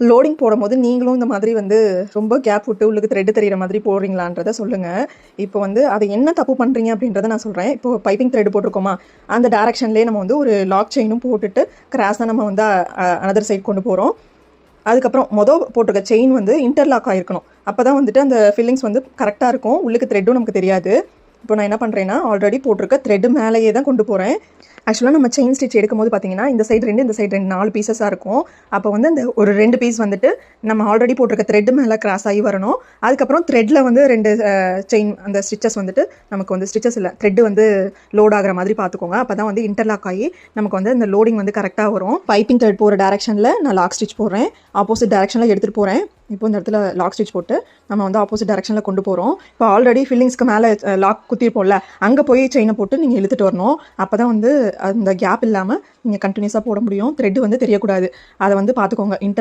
Loading போடும்போது நீங்களும் இந்த மாதிரி வந்து ரொம்ப கேப் விட்டு உள்ளுக்கு த்ரெட் தெரியிற மாதிரி போடுறீங்களான்றத சொல்லுங்கள் இப்போ வந்து அதை என்ன தப்பு பண்ணுறீங்க அப்படின்றத நான் சொல்கிறேன் இப்போ பைப்பிங் த்ரெட் போட்டிருக்கோமா? அந்த டேரக்ஷன்லேயே நம்ம வந்து ஒரு லாக் செயினும் போட்டுட்டு கிராஸாக நம்ம வந்து அனதர் சைட் கொண்டு போகிறோம் அதுக்கப்புறம் மொதல் போட்டிருக்க செயின் வந்து இன்டர்லாக் ஆகிருக்கணும் அப்போ தான் வந்துட்டு அந்த ஃபில்லிங்ஸ் வந்து கரெக்டாக இருக்கும். உள்ளுக்கு த்ரெட்டும் நமக்கு தெரியாது. இப்போ நான் என்ன பண்ணுறேன்னா ஆல்ரெடி போட்டிருக்க த்ரெட் மேலேயே தான் கொண்டு போகிறேன் ஆக்சுவலாக நம்ம செயின் ஸ்டிச் எடுக்கும்போது பார்த்தீங்கன்னா இந்த சைடு ரெண்டு இந்த சைடு ரெண்டு நாலு பீசஸாக இருக்கும். அப்போ வந்து அந்த ஒரு ரெண்டு பீஸ் வந்துட்டு நம்ம ஆல்ரெடி போட்டிருக்க த்ரெட் மேலே கிராஸ் ஆகி வரணும். அதுக்கப்புறம் த்ரெட்டில் வந்து ரெண்டு செயின் அந்த ஸ்டிச்சஸ் வந்துட்டு நமக்கு வந்து ஸ்டிச்சஸ் இல்லை த்ரெட் வந்து லோட் ஆகிற மாதிரி பார்த்துக்கோங்க அப்போ தான் வந்து இன்டர்லாக் ஆகி நமக்கு வந்து அந்த லோடிங் வந்து கரெக்டாக வரும். பைப்பிங் த்ரெட் போகிற டேரக்ஷனில் நான் லாக் ஸ்டிச் போடுறேன். ஆப்போசிட் டேரக்ஷனில் எடுத்துகிட்டு போகிறேன் இப்போ இந்த இடத்துல லாக் ஸ்டிச் போட்டு நம்ம வந்து ஆப்போசிட் டேரக்ஷனில் கொண்டு போகிறோம் இப்போ ஆல்ரெடி ஃபில்லிங்ஸ்க்கு மேலே லாக் குத்திருப்போம்ல அங்கே போய் செயினை போட்டு நீங்கள் இழுத்துட்டு வரணும். அப்போ தான் வந்து அந்த கேப் இல்லாமல் நீங்கள் கண்டினியூஸாக போட முடியும். த்ரெட் வந்து தெரியக்கூடாது. அதை வந்து பார்த்துக்கோங்க. இன்டர்